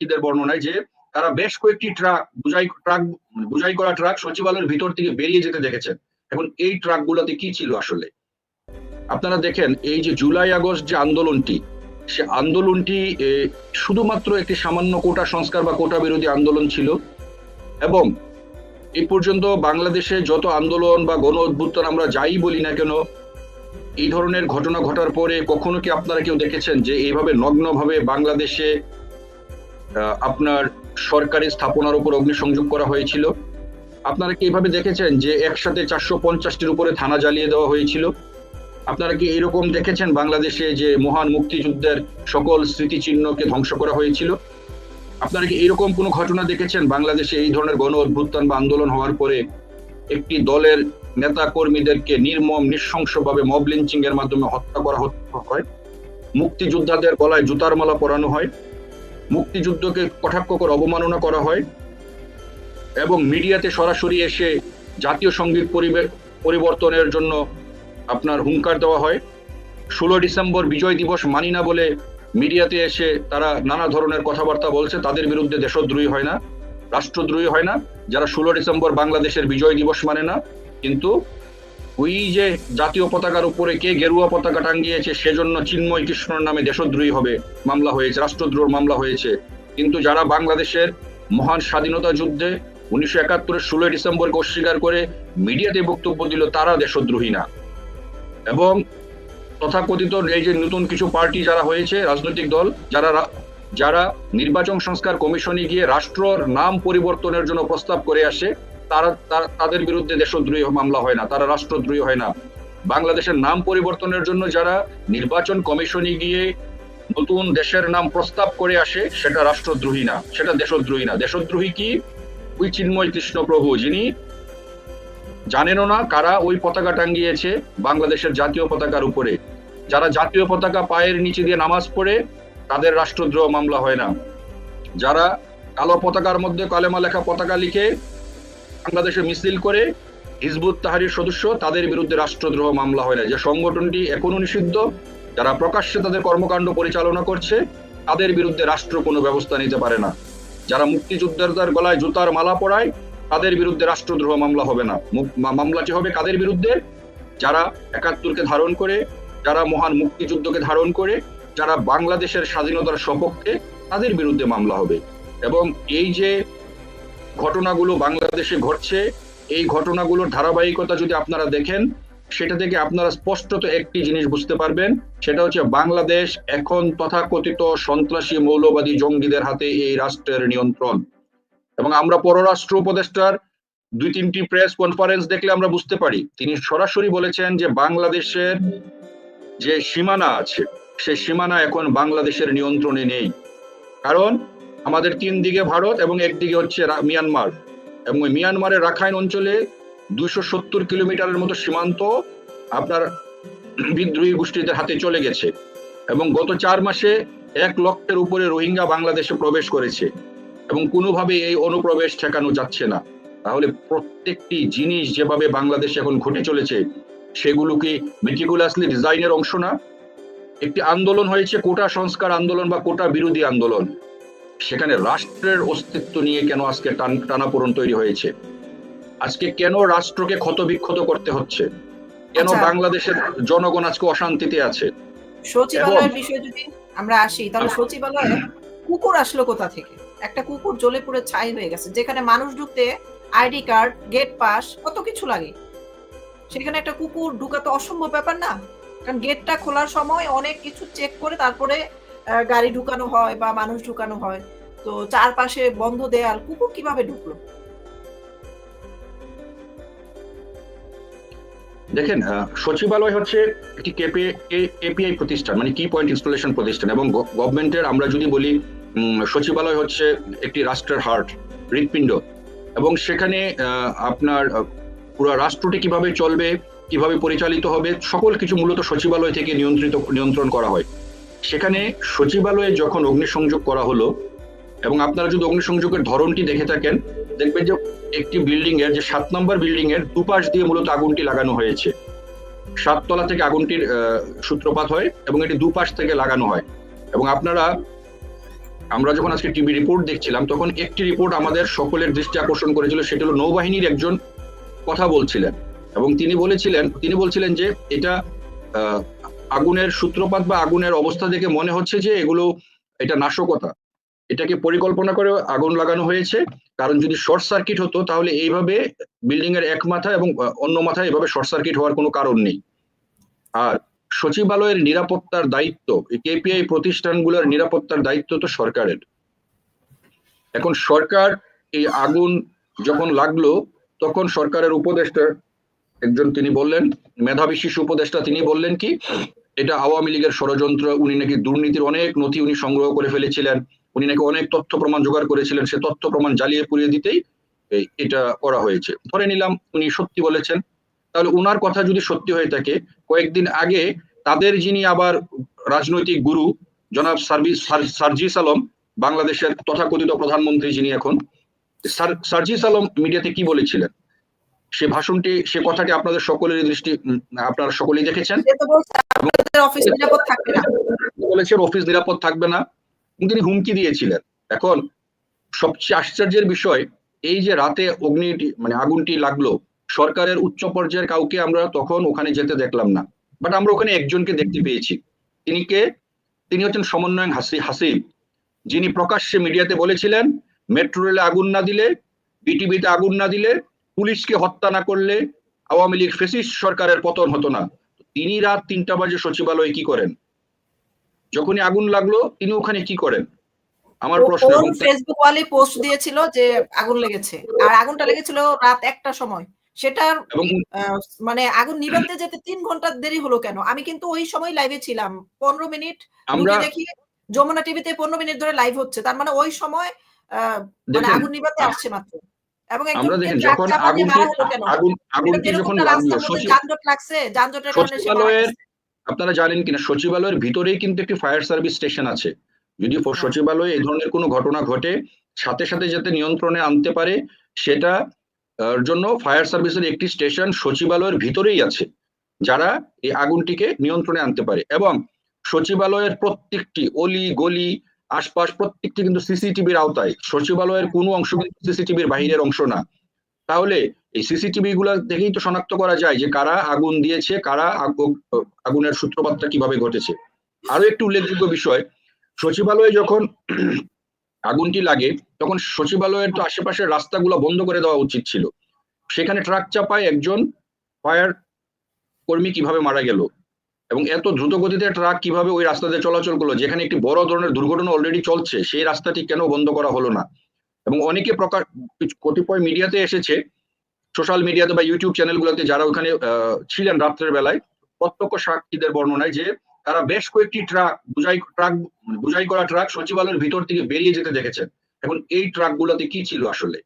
সাক্ষীদের বর্ণনায় যে তারা বেশ কয়েকটি ট্রাক বুঝাই ট্রাক বুঝাই করা ট্রাক সচিবালয়ের ভিতর থেকে বেরিয়ে যেতে দেখেছেন। এখন এই ট্রাক ট্রাকগুলোতে কি ছিল আসলে? আপনারা দেখেন, এই যে জুলাই আগস্ট যে আন্দোলনটি, সে আন্দোলনটি শুধুমাত্র একটি সামান্য কোটা সংস্কার বা কোটা বিরোধী আন্দোলন ছিল এবং এই পর্যন্ত বাংলাদেশে যত আন্দোলন বা গণ অভ্যুত্থান আমরা যাই বলি না কেন, এই ধরনের ঘটনা ঘটার পরে কখনো কি আপনারা কেউ দেখেছেন যে এইভাবে নগ্নভাবে বাংলাদেশে আপনার সরকারি স্থাপনার উপর অগ্নিসংযোগ করা হয়েছিল। আপনারা কি এইভাবে দেখেছেন যে একসাথে চারশো পঞ্চাশটির উপরে থানা জ্বালিয়ে দেওয়া হয়েছিল? আপনারা কি এরকম দেখেছেন বাংলাদেশে যে মহান মুক্তিযুদ্ধের সকল স্মৃতিচিহ্নকে ধ্বংস করা হয়েছিল? আপনারা কি এরকম কোনো ঘটনা দেখেছেন বাংলাদেশে এই ধরনের গণ অভ্যুত্থান বা আন্দোলন হওয়ার পরে? একটি দলের নেতা কর্মীদেরকে নির্মম, নৃশংসভাবে মব লিঞ্চিং এর মাধ্যমে হত্যা করা হয়। মুক্তিযোদ্ধাদের গলায় জুতার মালা পরানো হয়। মুক্তিযুদ্ধকে কটাক্ষ করে অবমাননা করা হয় এবং মিডিয়াতে সরাসরি এসে জাতীয় সংগীত পরিবে- পরিবর্তনের জন্য আপনার হুঙ্কার দেওয়া হয়। ষোলো ডিসেম্বর বিজয় দিবস মানি না বলে মিডিয়াতে এসে তারা নানা ধরনের কথাবার্তা বলছে, তাদের বিরুদ্ধে দেশদ্রোহী হয় না, রাষ্ট্রদ্রোহী হয় না। যারা ষোলো ডিসেম্বর বাংলাদেশের বিজয় দিবস মানে না, কিন্তু ওই যে জাতীয় পতাকার উপরে কে গেরুয়া পতাকা টাঙ্গিয়েছে, সেজন্য চিন্ময় কৃষ্ণর নামে দেশদ্রোহী হবে, মামলা হয়েছে রাষ্ট্রদ্রোহ মামলা হয়েছে। কিন্তু যারা বাংলাদেশের মহান স্বাধীনতা যুদ্ধে উনিশশো একাত্তরের ষোলোই ডিসেম্বরকে অস্বীকার করে মিডিয়াতে বক্তব্য দিল, তারা দেশদ্রোহী না। এবং তথাকথিত এই যে নতুন কিছু পার্টি যারা হয়েছে, রাজনৈতিক দল, যারা যারা নির্বাচন সংস্কার কমিশনে গিয়ে রাষ্ট্রর নাম পরিবর্তনের জন্য প্রস্তাব করে আসে তারা তাদের বিরুদ্ধে দেশদ্রোহী মামলা হয় না, তারা রাষ্ট্রদ্রোহী হয় না। বাংলাদেশের নাম পরিবর্তনের জন্য যারা নির্বাচন কমিশনে গিয়ে নতুন দেশের নাম প্রস্তাব করে আসে, সেটা রাষ্ট্রদ্রোহী না, সেটা দেশদ্রোহী না। দেশদ্রোহী কি? ওই চিন্ময় কৃষ্ণ প্রভু, যিনি জানেনও না কারা ওই পতাকা টাঙ্গিয়েছে বাংলাদেশের জাতীয় পতাকার উপরে। যারা জাতীয় পতাকা পায়ের নিচে দিয়ে নামাজ পড়ে, তাদের রাষ্ট্রদ্রোহ মামলা হয় না। যারা কালো পতাকার মধ্যে কালেমা লেখা পতাকা লিখে বাংলাদেশে মিছিল করে হিজবুত তাহারির সদস্য তাদের বিরুদ্ধে রাষ্ট্রদ্রোহ মামলা হয় না যে সংগঠনটি এখনও নিষিদ্ধ, যারা প্রকাশ্যে তাদের কর্মকাণ্ড পরিচালনা করছে, তাদের বিরুদ্ধে রাষ্ট্র কোনো ব্যবস্থা নিতে পারে না। যারা মুক্তিযোদ্ধাদের গলায় জুতার মালা পরায়, তাদের বিরুদ্ধে রাষ্ট্রদ্রোহ মামলা হবে না। মামলাটি হবে কাদের বিরুদ্ধে? যারা একাত্তরকে ধারণ করে, যারা মহান মুক্তিযুদ্ধকে ধারণ করে, যারা বাংলাদেশের স্বাধীনতার সপক্ষে, তাদের বিরুদ্ধে মামলা হবে। এবং এই যে ঘটনাগুলো বাংলাদেশে ঘটছে, এই ঘটনাগুলোর ধারাবাহিকতা যদি আপনারা দেখেন, সেটা থেকে আপনারা স্পষ্টত একটি জিনিস বুঝতে পারবেন, সেটা হচ্ছে বাংলাদেশ এখন তথাকথিত সন্ত্রাসী মৌলবাদী জঙ্গিদের হাতে এই রাষ্ট্রের নিয়ন্ত্রণ। এবং আমরা পররাষ্ট্র উপদেষ্টার দুই তিনটি প্রেস কনফারেন্স দেখলে আমরা বুঝতে পারি, তিনি সরাসরি বলেছেন যে বাংলাদেশের যে সীমানা আছে, সে সীমানা এখন বাংলাদেশের নিয়ন্ত্রণে নেই। কারণ আমাদের তিন দিকে ভারত এবং একদিকে হচ্ছে মিয়ানমার। এবং ওই মিয়ানমারের রাখাইন অঞ্চলে দুইশো সত্তর কিলোমিটারের মতো সীমান্ত আপনার বিদ্রোহী গোষ্ঠীদের হাতে চলে গেছে। এবং গত চার মাসে এক লক্ষের উপরে রোহিঙ্গা বাংলাদেশে প্রবেশ করেছে। এবং কোনোভাবে এই অনুপ্রবেশ ঠেকানো যাচ্ছে না। তাহলে প্রত্যেকটি জিনিস যেভাবে বাংলাদেশে এখন ঘটে চলেছে, সেগুলো কি মেটিকুলাসলি ডিজাইনের অংশ না? একটি আন্দোলন হয়েছে কোটা সংস্কার আন্দোলন বা কোটা বিরোধী আন্দোলন। সেখানে রাষ্ট্রের অস্তিত্ব নিয়ে কেন আজকে টান টানাপোড়ন তৈরি হয়েছে? আজকে কেন রাষ্ট্রকে ক্ষতবিক্ষত করতে হচ্ছে? কেন আচ্ছা। বাংলাদেশের জনগণ আজকে অশান্তিতে আছে? সচিবালয়ের বিষয়ে যদি আমরা আসি তাহলে সচিবালয়ে কুকুর আসলো কোথা থেকে? একটা কুকুর জ্বলে পুড়ে ছাই হয়ে গেছে যেখানে মানুষ ঢুকতে আইডি কার্ড গেট পাস কত কিছু লাগে। সেখানে একটা কুকুর ঢুকাতে অসম্ভব ব্যাপার না। কারণ গেটটা খোলার সময় অনেক কিছু চেক করে তারপরে গাড়ি ঢুকানো হয় বা মানুষ ঢুকানো হয়। তো চারপাশে বন্ধ দেয়াল, কুকুর কীভাবে ঢুকলো? দেখেন সচিবালয় হচ্ছে একটি কেপি এপিআই প্রতিষ্ঠান মানে কি পয়েন্ট ইনস্টলেশন প্রতিষ্ঠান এবং গভর্নমেন্টের আমরা যদি বলি সচিবালয় হচ্ছে একটি রাষ্ট্রের হার্ট হৃৎপিণ্ড এবং সেখানে আপনার পুরো রাষ্ট্রটি কীভাবে চলবে, কীভাবে পরিচালিত হবে, সকল কিছু মূলত সচিবালয় থেকে নিয়ন্ত্রিত, নিয়ন্ত্রণ করা হয়। সেখানে সচিবালয়ে যখন অগ্নিসংযোগ করা হলো, এবং আপনারা যদি অগ্নিসংযোগের ধরনটি দেখে থাকেন, দেখবেন যে একটি বিল্ডিং এর, যে সাত নম্বর বিল্ডিং এর দুপাশ দিয়ে মূলত আগুনটি লাগানো হয়েছে। সাততলা থেকে আগুনটির সূত্রপাত হয় এবং এটি দুপাশ থেকে লাগানো হয়। এবং আপনারা, আমরা যখন আজকে টিভি রিপোর্ট দেখছিলাম, তখন একটি রিপোর্ট আমাদের সকলের দৃষ্টি আকর্ষণ করেছিল, সেটি হলো নৌবাহিনীর একজন কথা বলছিলেন। এবং তিনি বলেছিলেন, তিনি বলছিলেন যে এটা আগুনের সূত্রপাত বা আগুনের অবস্থা দেখে মনে হচ্ছে যে এগুলো এটা নাশকতা। এটাকে পরিকল্পনা করে আগুন লাগানো হয়েছে। কারণ যদি শর্ট সার্কিট হতো, তাহলে এইভাবে বিল্ডিং এর এক মাথা এবং অন্য মাথায় এভাবে শর্ট সার্কিট হওয়ার কোনো কারণ নেই। আর সচিবালয়ের নিরাপত্তার দায়িত্ব কেপিআই প্রতিষ্ঠানগুলোর নিরাপত্তার দায়িত্ব তো সরকারের। এখন সরকার এই আগুন যখন লাগল, তখন সরকারের উপদেষ্টা একজন তিনি বললেন, মেধাবী শিশু উপদেষ্টা তিনি বললেন কি এটা আওয়ামী লীগের ষড়যন্ত্র, উনি নাকি দুর্নীতির অনেক নথি উনি সংগ্রহ করে ফেলেছিলেন, উনি নাকি অনেক তথ্য প্রমাণ জোগাড় করেছিলেন, সে তথ্য প্রমাণ জ্বালিয়ে পুড়িয়ে দিতেই এটা করা হয়েছে। ধরে নিলাম উনি সত্যি বলেছেন। তাহলে উনার কথা যদি সত্যি হয়ে থাকে, কয়েকদিন আগে তাদের যিনি আবার রাজনৈতিক গুরু, জনাব সার্ভিস সার্জিস আলম, বাংলাদেশের তথাকথিত প্রধানমন্ত্রী যিনি এখন, সার- সার্জিস আলম মিডিয়াতে কি বলেছিলেন? সে ভাষণটি সে কথাটি আপনাদের সকলের দৃষ্টি আপনারা সকলেই দেখেছেন। বলেছেন অফিস নিরাপদ থাকবে না। তিনি হুমকি দিয়েছিলেন। এখন সবচেয়ে আশ্চর্যের বিষয় এই যে রাতে অগ্নি মানে আগুনটি লাগল সরকারের উচ্চ পর্যায়ের কাউকে আমরা তখন ওখানে যেতে দেখলাম না। বাট আমরা ওখানে একজনকে দেখতে পেয়েছি। তিনি কে? তিনি হচ্ছেন সমন্বয়ক হাসি হাসিব যিনি প্রকাশ্যে মিডিয়াতে বলেছিলেন মেট্রো রেলে আগুন না দিলে বিটিভিতে আগুন না দিলে পুলিশকে হত্যা না করলে আওয়ামী লীগ ফেসিস্ট সরকারের পতন হতো না। তিনি রাত তিনটা বাজে সচিবালয়ে কি করেন? যখনই আগুন লাগল তিনি ওখানে কি করেন? আমার প্রশ্ন। ফেসবুক ওয়ালে পোস্ট দিয়েছিল যে আগুন লেগেছে। আর আগুনটা লেগেছিল রাত একটা সময়। সেটার মানে আগুন নিভাতে যেতে তিন ঘণ্টা দেরি হলো কেন? আমি কিন্তু ওই সময় লাইভে ছিলাম। পনেরো মিনিট আমরা দেখি যমুনা টিভিতে পনেরো মিনিট ধরে লাইভ হচ্ছে। তার মানে ওই সময় মানে আগুন নিভাতে আসছে মাত্র। এবং আমরা দেখেন যখন আগুন আগুনটি যখন লাগল রাস্তার মধ্যে সচিব যানজট লাগছে যানজটের কারণে সচিবালয়ের আপনারা জানেন কিনা সচিবালয়ের ভিতরেই কিন্তু একটি ফায়ার সার্ভিস স্টেশন আছে। যদি ফ- হ্যাঁ। সচিবালয়ে এই ধরনের কোনো ঘটনা ঘটে সাথে সাথে যাতে নিয়ন্ত্রণে আনতে পারে সেটা জন্য ফায়ার সার্ভিসের একটি স্টেশন সচিবালয়ের ভিতরেই আছে যারা এই আগুনটিকে নিয়ন্ত্রণে আনতে পারে। এবং সচিবালয়ের প্রত্যেকটি অলি গলি আশপাশ প্রত্যেকটি কিন্তু সিসিটিভির আওতায়। সচিবালয়ের কোনো অংশ কিন্তু সিসিটিভির বাহিরের অংশ না। তাহলে এই সিসিটিভি গুলা দেখেই তো শনাক্ত করা যায় যে কারা আগুন দিয়েছে, কারা আগু- আগুনের সূত্রপাতটা কীভাবে ঘটেছে। আরও একটি উল্লেখযোগ্য বিষয়, সচিবালয়ে যখন আগুনটি লাগে, তখন সচিবালয়ের তো আশেপাশের রাস্তাগুলো বন্ধ করে দেওয়া উচিত ছিল। সেখানে ট্রাক চাপায় একজন ফায়ার কর্মী কীভাবে মারা গেল? এবং এত দ্রুত গতিতে ট্রাক কীভাবে ওই রাস্তাতে চলাচল করল, যেখানে একটি বড় ধরনের দুর্ঘটনা অলরেডি চলছে, সেই রাস্তাটি কেন বন্ধ করা হলো না? এবং অনেকে প্রকাশ কতিপয় মিডিয়াতে এসেছে সোশ্যাল মিডিয়াতে বা ইউটিউব চ্যানেলগুলোতে যারা ওখানে ছিলেন রাত্রের বেলায়, প্রত্যক্ষ সাক্ষীদের বর্ণনায় যে তারা বেশ কয়েকটি ট্রাক, বুঝাই ট্রাক বুঝাই করা ট্রাক সচিবালয়ের ভিতর থেকে বেরিয়ে যেতে দেখেছেন। এখন এই ট্রাক গুলাতে কি ছিল আসলে?